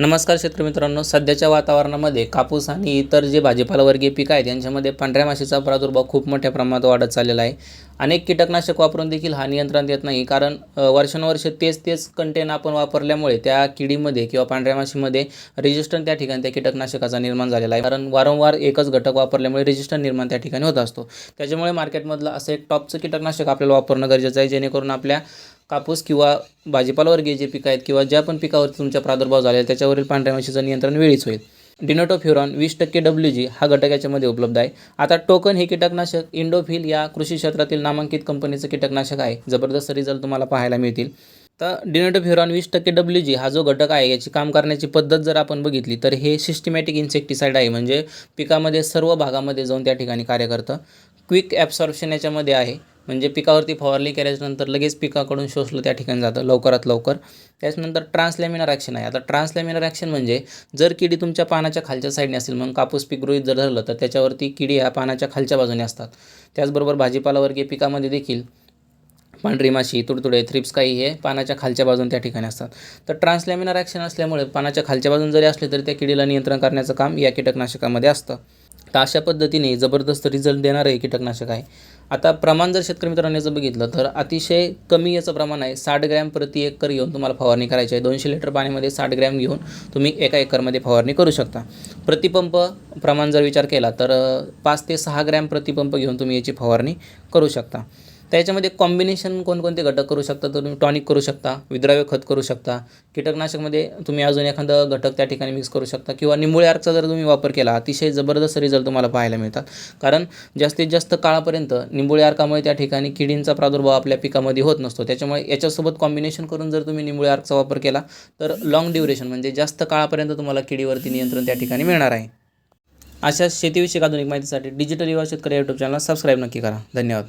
नमस्कार शेतकरी मित्रांनो सध्याच्या वातावरणामध्ये कापूस आणि इतर जे भाजीपालावर्गीय पिकं आहेत यांच्यामध्ये पांढऱ्या माशीचा प्रादुर्भाव खूप मोठ्या प्रमाणात वाढत चाललेला आहे. अनेक कीटकनाशक वापरून देखील हा नियंत्रण येत नाही कारण वर्षानुवर्ष तेच तेच कंटेन आपण वापरल्यामुळे त्या किडीमध्ये किंवा पांढऱ्या माशीमध्ये रेजिस्टन त्या ठिकाणी त्या कीटकनाशकाचा निर्माण झालेला आहे. कारण वारंवार एकच घटक वापरल्यामुळे रेजिस्टन निर्माण त्या ठिकाणी होत असतो. त्याच्यामुळे मार्केटमधलं असं एक टॉपचं कीटकनाशक आपल्याला वापरणं गरजेचं आहे जेणेकरून आपल्या कापूस किंवा भाजीपालावर्गीय जे पिकं आहेत किंवा ज्या पण पिकावर तुमचा प्रादुर्भाव झालेला आहे त्याच्यावरील पांढऱ्या माशीचं नियंत्रण वेळीच होईल. डिनोटोफ्युरॉन वीस टक्के डब्ल्यू जी हा घटक याच्यामध्ये उपलब्ध आहे. आता टोकन हे कीटकनाशक इंडोफिल या कृषी क्षेत्रातील नामांकित कंपनीचं कीटकनाशक आहे. जबरदस्त रिझल्ट तुम्हाला पाहायला मिळतील. तर डिनोटोफ्युरॉन वीस टक्के डब्ल्यू जी हा जो घटक आहे याची काम करण्याची पद्धत जर आपण बघितली तर हे सिस्टमॅटिक इन्सेक्टिसाईड आहे. म्हणजे पिकामध्ये सर्व भागामध्ये जाऊन त्या ठिकाणी कार्य करतं. क्विक ॲब्सॉर्प्शन याच्यामध्ये आहे. म्हणजे पिकावरती फवारणी केल्याच्यानंतर लगेच पिकाकडून शोषलं त्या ठिकाणी जातं लवकरात लवकर. त्याच्यानंतर ट्रान्सलॅमिनर ॲक्शन आहे. आता ट्रान्सलॅमिनर ॲक्शन म्हणजे जर किडी तुमच्या पानाच्या खालच्या साईडने असेल मग कापूस पीक गृहित जर धरलं तर त्याच्यावरती किडी ह्या पानाच्या खालच्या बाजूने असतात. त्याचबरोबर भाजीपालावर्गीय पिकामध्ये देखील पांढरी माशी तुडतुडे थ्रिप्स काही हे पानाच्या खालच्या बाजून त्या ठिकाणी असतात. तर ट्रान्सलॅमिनर ॲक्शन असल्यामुळे पानाच्या खालच्या बाजून जरी असले तरी त्या किडीला नियंत्रण करण्याचं काम या कीटकनाशकामध्ये असतं. तर अशा पद्धतीने जबरदस्त रिझल्ट देणारं हे कीटकनाशक आहे. आता प्रमाण जर शेतकरी मित्रांनी याचं बघितलं तर अतिशय कमी याचं प्रमाण आहे. साठ ग्रॅम प्रति एकर घेऊन तुम्हाला फवारणी करायची आहे. दोनशे लिटर पाण्यामध्ये साठ ग्रॅम घेऊन तुम्ही एका एकरमध्ये फवारणी करू शकता. प्रतिपंप प्रमाण जर विचार केला तर पाच ते सहा ग्रॅम प्रतिपंप घेऊन तुम्ही याची फवारणी करू शकता. त्याच्यामध्ये कॉम्बिनेशन कोणकोणते घटक करू शकता? तुम्ही टॉनिक करू शकता विद्राव्य खत करू शकता कीटकनाशकमध्ये तुम्ही अजून एखादं घटक त्या ठिकाणी मिक्स करू शकता किंवा निंबोळी अर्कचा जर तुम्ही वापर केला अतिशय जबरदस्त रिझल्ट तुम्हाला पाहायला मिळतात. कारण जास्तीत जास्त काळापर्यंत निंबोळी अर्कामुळे त्या ठिकाणी किडींचा प्रादुर्भाव आपल्या पिकामध्ये होत नसतो. त्याच्यामुळे याच्यासोबत कॉम्बिनेशन करून जर तुम्ही निंबोळी अर्कचा वापर केला तर लॉंग ड्युरेशन म्हणजे जास्त काळापर्यंत तुम्हाला किडीवरती नियंत्रण त्या ठिकाणी मिळणार आहे. अशा शेतीविषयक आधुनिक माहितीसाठी डिजिटल युवा शेतकरी यूट्यूब चॅनलला सबस्क्राईब नक्की करा. धन्यवाद.